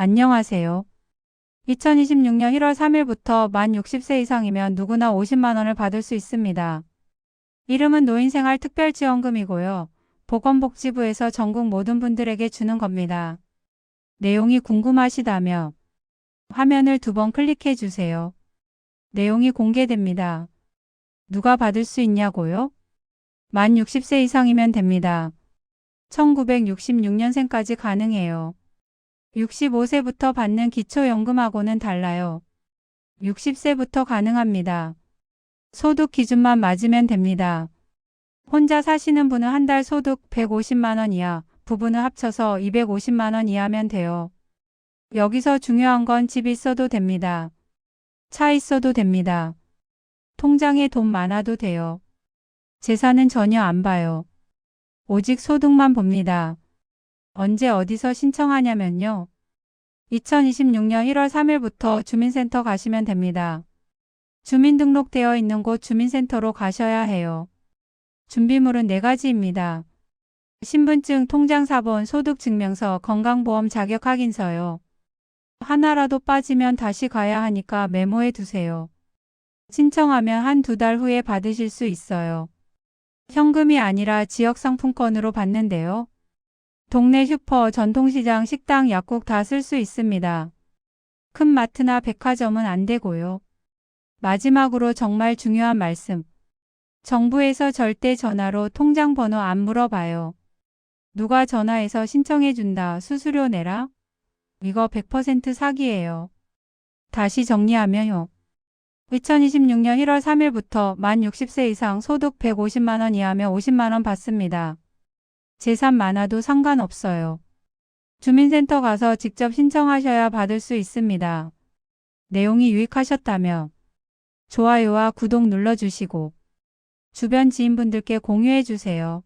안녕하세요. 2026년 1월 3일부터 만 60세 이상이면 누구나 50만원을 받을 수 있습니다. 이름은 노인생활 특별지원금이고요. 보건복지부에서 전국 모든 분들에게 주는 겁니다. 내용이 궁금하시다면 화면을 두 번 클릭해 주세요. 내용이 공개됩니다. 누가 받을 수 있냐고요? 만 60세 이상이면 됩니다. 1966년생까지 가능해요. 65세부터 받는 기초연금하고는 달라요. 60세부터 가능합니다. 소득 기준만 맞으면 됩니다. 혼자 사시는 분은 한 달 소득 150만원 이하, 부부는 합쳐서 250만원 이하면 돼요. 여기서 중요한 건 집 있어도 됩니다. 차 있어도 됩니다. 통장에 돈 많아도 돼요. 재산은 전혀 안 봐요. 오직 소득만 봅니다. 언제 어디서 신청하냐면요. 2026년 1월 3일부터 주민센터 가시면 됩니다. 주민등록되어 있는 곳 주민센터로 가셔야 해요. 준비물은 4가지입니다. 신분증, 통장사본, 소득증명서, 건강보험 자격 확인서요. 하나라도 빠지면 다시 가야 하니까 메모해 두세요. 신청하면 한 두 달 후에 받으실 수 있어요. 현금이 아니라 지역 상품권으로 받는데요. 동네 슈퍼, 전통시장, 식당, 약국 다 쓸 수 있습니다. 큰 마트나 백화점은 안 되고요. 마지막으로 정말 중요한 말씀. 정부에서 절대 전화로 통장 번호 안 물어봐요. 누가 전화해서 신청해준다, 수수료 내라? 이거 100% 사기예요. 다시 정리하면요. 2026년 1월 3일부터 만 60세 이상 소득 150만원 이하면 50만원 받습니다. 재산 많아도 상관없어요. 주민센터 가서 직접 신청하셔야 받을 수 있습니다. 내용이 유익하셨다면 좋아요와 구독 눌러주시고 주변 지인분들께 공유해 주세요.